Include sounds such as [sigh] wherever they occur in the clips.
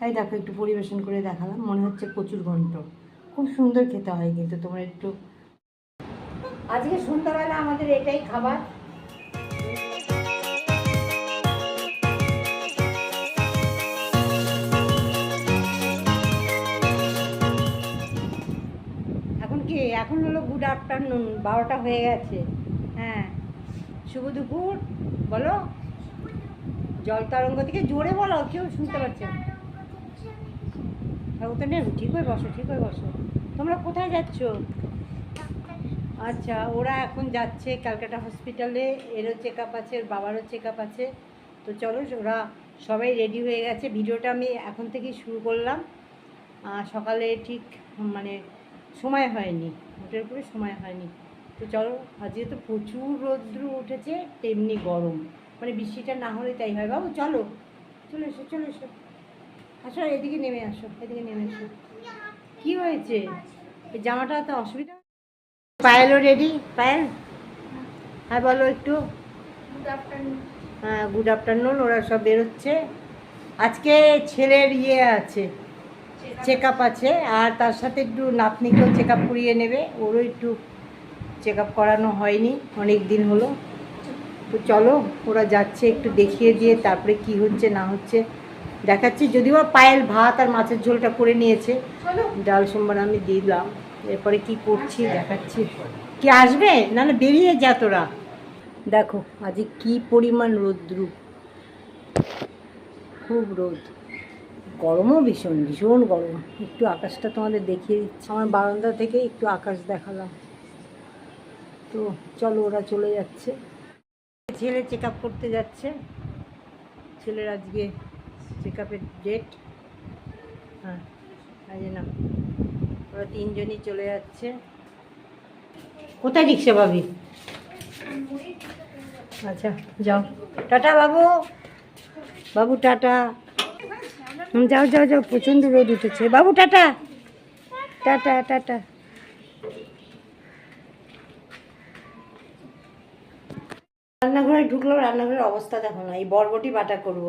তাই দেখো, একটু পরিবেশন করে দেখালাম। মনে হচ্ছে প্রচুর ঘন্ট। খুব সুন্দর খেতে হয় কিন্তু তোমরা একটু। আজকে সন্ধ্যাবেলা আমাদের এটাই খাবার। এখন কি? এখন হলো গুড আফটারনুন বারোটা হয়ে গেছে। হ্যাঁ শুভ দুপুর। বলো? জল তরঙ্গ থেকে জোরে বলো, কেউ শুনতে পাচ্ছে ও তো নেই ঠিক হয়ে বসো ঠিক হয়ে বসো। তোমরা কোথায় যাচ্ছ? আচ্ছা ওরা এখন যাচ্ছে ক্যালকাটা হসপিটালে, এরও চেক আপ আছে বাবারও চেক আছে। তো চলো, ওরা সবাই রেডি হয়ে গেছে। ভিডিওটা আমি এখন থেকেই শুরু করলাম। সকালে ঠিক মানে সময় হয়নি ওটার উপরে সময় হয়নি। তো চলো আজকে তো প্রচুর রৌদ্র উঠেছে, তেমনি গরম। মানে বৃষ্টিটা না হলে তাই হয়। বাবু, চলো, চলে এসো চলে এসো। আসো এদিকে নেমে আসো এদিকে নেমে আসো। কি হয়েছে? এই জামাটা তো অসুবিধা। পায়েলও রেডি পায়েল? হ্যাঁ বলো একটু। হ্যাঁ গুড আফটারনুন ওরা সব বেরোচ্ছে। আজকে ছেলের ইয়ে আছে চেক আপ আছে আর তার সাথে একটু নাতনিকেও চেক আপ করিয়ে নেবে। ওরও একটু চেক আপ করানো হয়নি অনেক দিন হলো। তো চলো ওরা যাচ্ছে একটু দেখিয়ে দিয়ে তারপরে কি হচ্ছে না হচ্ছে। দেখাচ্ছি যদিও পায়েল ভাত আর মাছের ঝোলটা করে নিয়েছে। ডাল সোমবার আমি দিলাম। এরপরে কি করছি দেখাচ্ছি। কি আসবে? না না বেরিয়ে যা তোরা। দেখো আজকে কি পরিমাণ রৌদ্রু। খুব রোদ। গরমও ভীষণ ভীষণ গরম। একটু আকাশটা তোমাদের দেখিয়ে দিচ্ছি। আমার বারান্দা থেকে একটু আকাশ দেখালাম। তো চলো ওরা চলে যাচ্ছে। ছেলে চেক করতে যাচ্ছে। ছেলের আজকে চেক আপের ডেট হ্যাঁ ওরা তিনজনই চলে যাচ্ছে। কোথায় রিক্সা পাবি? আচ্ছা যাও। টাটা বাবু। বাবু, টাটা। যাও যাও যাও। প্রচণ্ড রোদ উঠেছে। বাবু, টাটা। Tata tata. রান্নাঘরে ঢুকলাম রান্নাঘরের অবস্থা দেখো না। এই বরবটি বাটা করব।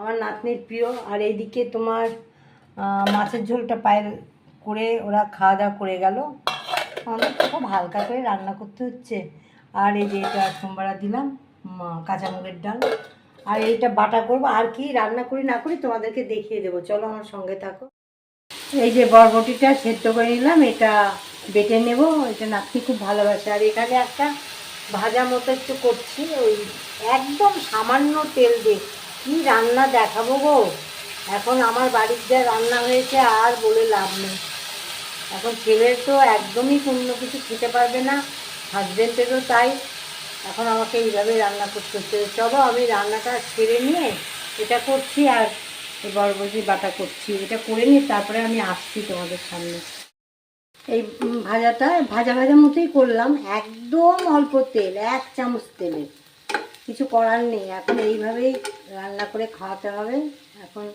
আমার নাতনির প্রিয়। আর এইদিকে তোমার মাছের ঝোলটা পায়ের করে ওরা খাওয়া দাওয়া করে গেল। আমাদের খুব হালকা করে রান্না করতে হচ্ছে। আর এই যে এটা সোমবারা দিলাম কাঁচা মুগের ডাল। আর এইটা বাটা করব। আর কি রান্না করি না করি তোমাদেরকে দেখিয়ে দেবো। চলো আমার সঙ্গে থাকো। এই যে বরবটিটা সেদ্ধ করে নিলাম। এটা বেটে নেব। এটা নাতনি খুব ভালোবাসে। আর এখানে একটা ভাজা মতো একটু করছি। ওই একদম সামান্য তেল দিয়ে। কী রান্না দেখাবো গো? এখন আমার বাড়ির যা রান্না হয়েছে আর বলে লাভ নেই। এখন ছেলের তো একদমই কোনো কিছু খেতে পারবে না হাজব্যান্ডেরও তাই। এখন আমাকে এইভাবে রান্না করতে হচ্ছে। চলো আমি রান্নাটা ছেড়ে নিয়ে এটা করছি আর এই বরবটি বাটা করছি। এটা করে নিয়ে তারপরে আমি আসছি তোমাদের সামনে। এই ভাজাটা ভাজা ভাজা মতোই করলাম, একদম অল্প তেল, এক চামচ তেলে। কিছু করার নেই। এখন এইভাবেই রান্না করে খাওয়াতে হবে। এখন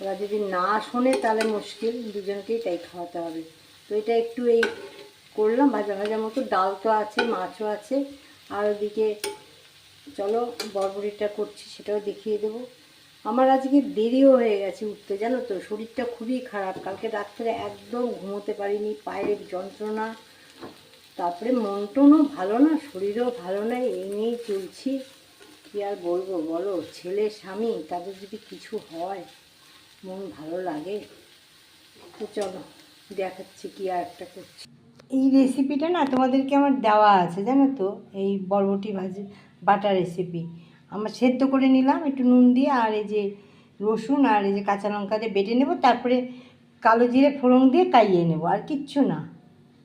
ওরা যদি না শোনে তাহলে মুশকিল, দুজনকেই তাই খাওয়াতে হবে। তো এটা একটু এই করলাম, ভাজা ভাজা মতো। ডাল তো আছে, মাছও আছে। আর ওদিকে চলো বরবটিটা করছি, সেটাও দেখিয়ে দেবো। আমার আজকে দেরিও হয়ে গেছে উঠতে, জানো তো? শরীরটা খুবই খারাপ। কালকে রাত্রে একদম ঘুমোতে পারিনি, পায়ের যন্ত্রণা। তারপরে মন টনও ভালো না, শরীরও ভালো না, এই নিয়েই চলছি। কী আর বলব, বলো, ছেলে, স্বামী, তাদের যদি কিছু হয়, মন ভালো লাগে। তো চলো, দেখাচ্ছি কি আর একটা করছি। এই রেসিপিটা না তোমাদেরকে আমার দেওয়া আছে, জানো তো? এই বরবটি ভাজি বাটা রেসিপি আমার সেদ্ধ করে নিলাম, একটু নুন দিয়ে, আর এই যে রসুন আর এই যে কাঁচা লঙ্কা দিয়ে বেটে নেব, তারপরে কালো জিরে ফোড়ন দিয়ে কাইয়ে নেব, আর কিচ্ছু না।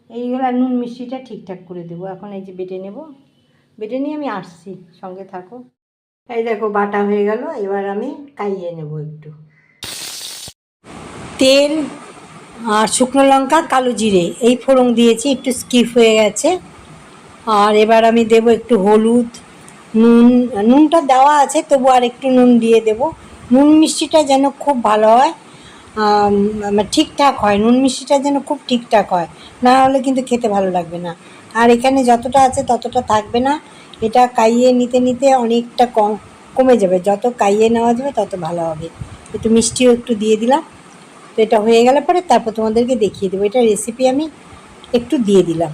এইগুলো আর নুন মিষ্টিটা ঠিকঠাক করে দেবো। এখন এই যে বেটে নেব। বেটে নিয়ে আমি আসছি, সঙ্গে থাকো। এই দেখো, বাটা হয়ে গেল। এবার আমি কাইয়ে নেব একটু। তেল আর শুকনো লঙ্কা, কালো জিরে, এই ফোড়ন দিয়েছি, একটু স্কিপ হয়ে গেছে। আর এবার আমি দেব একটু হলুদ, নুন। নুনটা দেওয়া আছে, তবু আর একটু নুন দিয়ে দেব। নুন মিষ্টিটা যেন খুব ভালো হয়। ঠিকঠাক হয় নুন মিষ্টিটা যেন খুব ঠিকঠাক হয়, না হলে কিন্তু খেতে ভালো লাগবে না। আর এখানে যতটা আছে ততটা থাকবে না, এটা কাইয়ে নিতে নিতে অনেকটা কম, কমে যাবে। যত কাইয়ে নেওয়া যাবে তত ভালো হবে। একটু মিষ্টিও একটু দিয়ে দিলাম। তো এটা হয়ে গেলে পরে তারপর তোমাদেরকে দেখিয়ে দেবো। এটা রেসিপি আমি একটু দিয়ে দিলাম।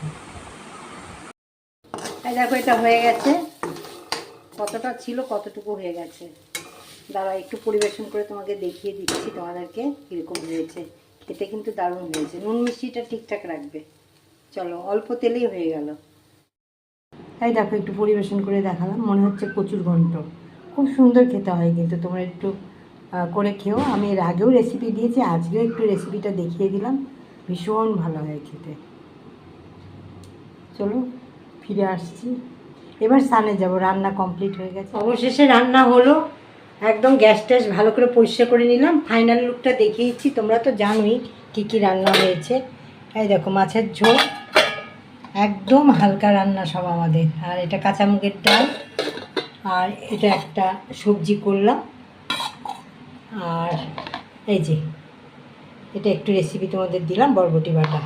দেখো, এটা হয়ে গেছে। কতটা ছিল কতটুকু হয়ে গেছে। দাঁড়া একটু পরিবেশন করে তোমাকে দেখিয়ে দিচ্ছি তোমাদেরকে কীরকম হয়েছে। খেতে কিন্তু দারুণ হয়েছে। নুন মিষ্টিটা ঠিকঠাক রাখবে। চলো অল্প তেলেই হয়ে গেল। তাই দেখো একটু পরিবেশন করে দেখালাম। মনে হচ্ছে কচুর ঘন্ট। খুব সুন্দর খেতে হয় কিন্তু তোমরা একটু করে খেও। আমি এর আগেও রেসিপি দিয়েছি আজকেও একটু রেসিপিটা দেখিয়ে দিলাম। ভীষণ ভালো হয় খেতে। চলো ফিরে আসছি। এবার স্নানে যাব। রান্না কমপ্লিট হয়ে গেছে। অবশেষে রান্না হলো। একদম গ্যাস ট্যাস ভালো করে পরিষ্কার করে নিলাম। ফাইনাল লুকটা দেখিয়েছি, তোমরা তো জানোই কী কী রান্না হয়েছে। এই দেখো, মাছের ঝোল, একদম হালকা রান্না সব আমাদের। আর এটা কাঁচা মুগের ডাল, আর এটা একটা সবজি করলাম। আর এই যে, এটা একটু রেসিপি তোমাদের দিলাম, বরবটি বাটা।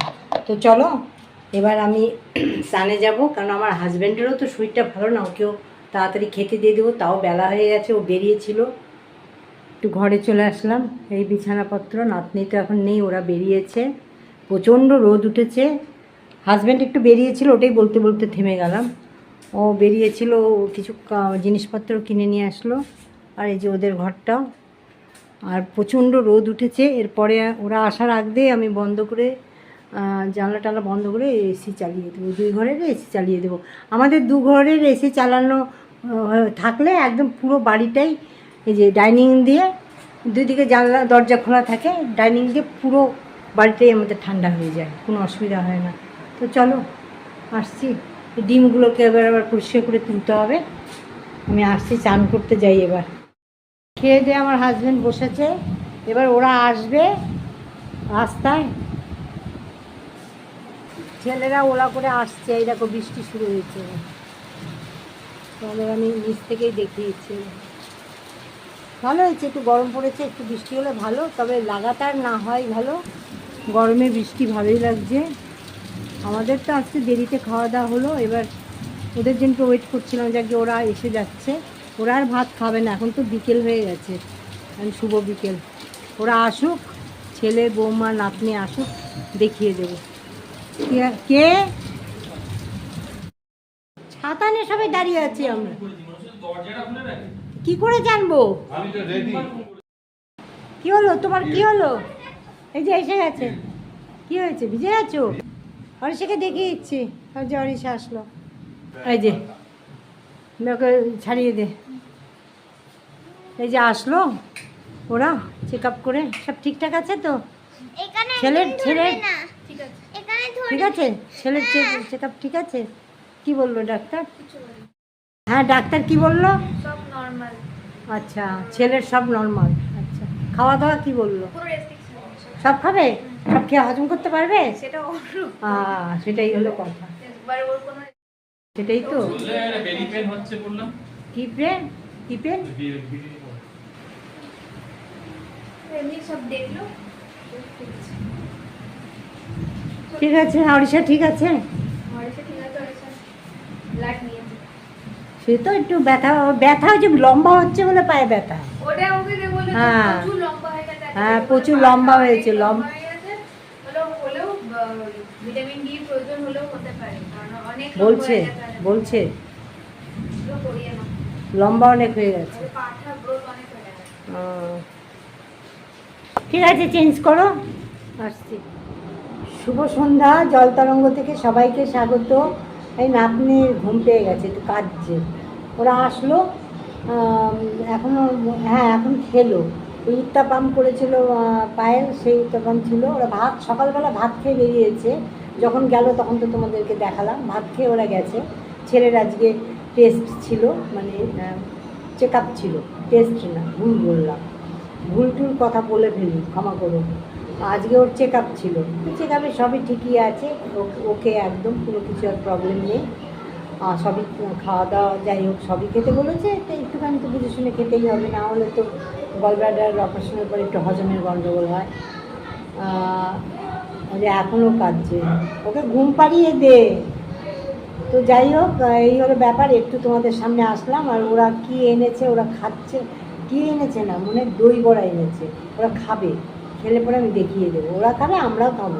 তো চলো, এবার আমি [clears throat] সানে যাব, কারণ আমার হাজব্যান্ডেরও তো শরীরটা ভালো না, ওকেও তাড়াতাড়ি খেতে দিয়ে দেবো, তাও বেলা হয়ে গেছে, ও বেরিয়েছিল। একটু ঘরে চলে আসলাম, এই বিছানাপত্র, নাতনি তো এখন নেই, ওরা বেরিয়েছে। প্রচণ্ড রোদ উঠেছে। হাজব্যান্ড একটু বেরিয়েছিল, ওটাই বলতে বলতে থেমে গেলাম। ও বেরিয়েছিল কিছু জিনিসপত্র কিনে নিয়ে আসলো, আর এই যে ওদের ঘরটাও। আর প্রচণ্ড রোদ উঠেছে, এরপরে ওরা আসার আগদে আমি বন্ধ করে জানলা টালা বন্ধ করে এসি চালিয়ে দেবো। দুই ঘরের এসি চালিয়ে দেবো। আমাদের দু ঘরের এসি চালানো থাকলে একদম পুরো বাড়িটাই এই যে ডাইনিং দিয়ে দুই দিকে জানলা, দরজা খোলা থাকে, ডাইনিং দিয়ে পুরো বাড়িটাই আমাদের ঠান্ডা হয়ে যায়, কোনো অসুবিধা হয় না। তো চলো, আসছি। ডিমগুলোকে এবার আবার পরিষ্কার করে তুলতে হবে। আমি আসছি, চান করতে যাই এবার। খেয়ে দিয়ে আমার হাজব্যান্ড বসেছে। এবার ওরা আসবে রাস্তায়। ছেলেরা ওলা করে আসছে, এই দেখো বৃষ্টি শুরু হয়েছে। তাহলে আমি নিচ থেকেই দেখিয়েছি ভালো হয়েছে, একটু গরম পড়েছে, একটু বৃষ্টি হলে ভালো, তবে লাগাতার না হয় ভালো। গরমে বৃষ্টি ভালোই লাগছে। আমাদের তো আজকে দেরিতে খাওয়া দাওয়া হলো, এবার ওদের জন্য ওয়েট করছিলাম যাকে ওরা এসে যাচ্ছে। ওরা আর ভাত খাবে না, এখন তো বিকেল হয়ে গেছে এখন শুভ বিকেল। ওরা আসুক, ছেলে, বৌমা, নাতনি আসুক, দেখিয়ে দেবো। কে- নিয়ে সবাই দাঁড়িয়ে আছি আমরা। কি করে জানব? কি হলো? তোমার কি হলো? এই যে এসে গেছে। কি হয়েছে? ভিজে আছো? অরিষাকে দেখিয়ে দিচ্ছি। যে অরিষা আসলো। এই যে ওকে ছাড়িয়ে দে। এই যে আসলো ওরা চেক আপ করে। সব ঠিকঠাক আছে তো? ছেলের ছেলের ঠিক আছে। ছেলের চেক আপ ঠিক আছে? কি বলল ডাক্তার? হ্যাঁ ডাক্তার কি বলল? সব নরমাল আচ্ছা ছেলের সব নর্মাল আচ্ছা খাওয়া দাওয়া কি বলল? সব খাবে? সব খেয়ে হজম করতে পারবে? সেটা সেটাই হলো কথা। সেটাই তো। কি পেন কি পেন ঠিক আছে অরিষা ঠিক আছে আমার এসে ঠিক আছে ওর এসে ব্লাড নিয়ে সে তো একটু ব্যথা ব্যথা হচ্ছে লম্বা হচ্ছে বলে পায়ে ব্যথা। ওটা ওকে যে বলল যে হ্যাঁ। প্রচুর লম্বা হ্যাঁ, প্রচুর লম্বা হয়েছে, লম- লম্বা। হয়ে বলছে হয়ে বলছে। লম্বা অনেক হয়ে গেছে। হয়ে ঠিক আছে চেঞ্জ করো। আসছি। শুভ সন্ধ্যা জলতরঙ্গ থেকে সবাইকে স্বাগত। এই নাতনির ঘুম পেয়ে গেছে, একটু কাঁদছে। ওরা আসলো এখনও হ্যাঁ এখন খেলো। ওই উত্তাপাম করেছিল পায়েল, সেই উত্তাপাম ছিল। ওরা ভাত, সকালবেলা ভাত খেয়ে বেরিয়েছে। যখন গেল তখন তো তোমাদেরকে দেখালাম। ভাত খেয়ে ওরা গেছে। ছেলের আজকে টেস্ট ছিল মানে চেক আপ ছিল। টেস্ট না, ভুল বললাম। ভুল টুল কথা বলে ফেলি, ক্ষমা করো। আজকে ওর চেক আপ ছিল। চেক আপে সবই ঠিকই আছে। ওকে একদম কোনো কিছু আর প্রবলেম নেই। আর সবই খাওয়া দাওয়া যাই হোক, সবই খেতে বলেছে। তো একটুখানি তো বুঝে শুনে খেতেই হবে। না হলে তো গলব্লাডার অপারেশনের পরে একটু হজমের গণ্ডগোল হয়। যে এখনও কাঁদছে। ওকে ঘুম পাড়িয়ে দে। তো যাই হোক, এই হলো ব্যাপার। একটু তোমাদের সামনে আসলাম। আর ওরা কি এনেছে, ওরা খাচ্ছে। কি এনেছে না? মনে দই বড়া এনেছে। ওরা খাবে। খেলে পরে আমি দেখিয়ে দেবো। ওরা খাবে, আমরাও খাব।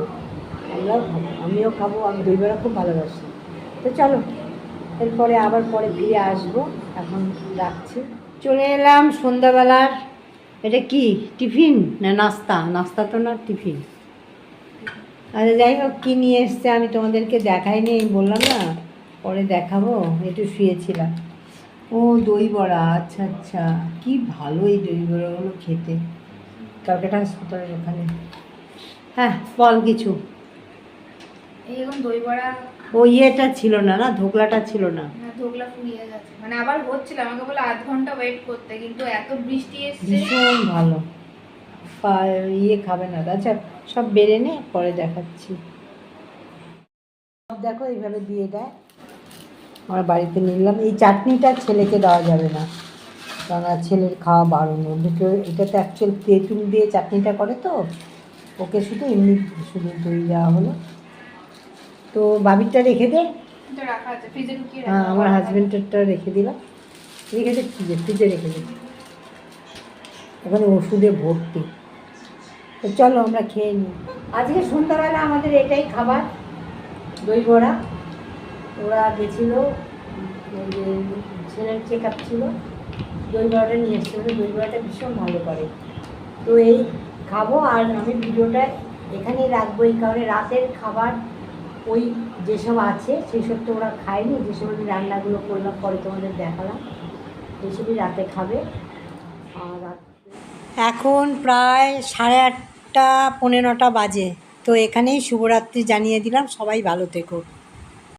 আমরাও খাব। আমিও খাব, আমি দই বড়া খুব ভালোবাসি। তো চলো, এরপরে আবার পরে ফিরে আসব। এখন রাখছি। চলে এলাম সন্ধ্যাবেলার। এটা কি, টিফিন না নাস্তা? নাস্তা তো না টিফিন? আচ্ছা যাই হোক, কী নিয়ে এসছে আমি তোমাদেরকে দেখাইনি বললাম না, পরে দেখাবো। একটু শুয়েছিলাম। ও, দই বড়া আচ্ছা আচ্ছা। কি ভালো এই দই বড়াগুলো খেতে। কালকেটা হাসপাতালের ওখানে হ্যাঁ বল কিছু। এই এখন দই বড়া ও ইয়েটা ছিল না না ধোকলাটা ছিল না। না, ধোকলা ফুরিয়ে গেছে। মানে আবার হচ্ছিল আমাকে বলে আধ ঘণ্টা ওয়েট করতে কিন্তু এত বৃষ্টি এসছে। ভীষণ ভালো। ইয়ে খাবে না। আচ্ছা সব বেড়ে নে পরে দেখাচ্ছি। সব দেখো এইভাবে দিয়ে দেয়। আমরা বাড়িতে নিলাম। এই চাটনিটা ছেলেকে দেওয়া যাবে না। কারণ ছেলের খাওয়া বারণ। ওর এটা তো অ্যাকচুয়াল তেঁতুল দিয়ে চাটনিটা করে তো। ওকে শুধু এমনি শুধু দই দেওয়া হলো। তো বাবিরটা রেখে দে। হ্যাঁ আমার হাজব্যান্ডেরটা রেখে দিলাম। রেখে দে ফ্রিজে ফ্রিজে রেখে দে। ওখানে ওষুধে ভর্তি। তো চলো আমরা খেয়ে নিই। আজকে সন্ধ্যাবেলা আমাদের এটাই খাবার দই বড়া। ওরা গেছিল ছেলের চেক আপ ছিল। দই বড়াটা নিয়ে এসছে, ওদের দই বড়াটা ভীষণ ভালো করে। তো এই খাব আর আমি ভিডিওটা এখানেই রাখব, এই কারণে রাতের খাবার ওই যেসব আছে সেই সব তো ওরা খায়নি, যেসব আমি রান্নাগুলো করলাম, পরে তোমাদের দেখালাম এইসবই রাতে খাবে। আর এখন প্রায় সাড়ে আটটা পনেরোটা বাজে, তো এখানেই শুভরাত্রি জানিয়ে দিলাম, সবাই ভালো থেকো।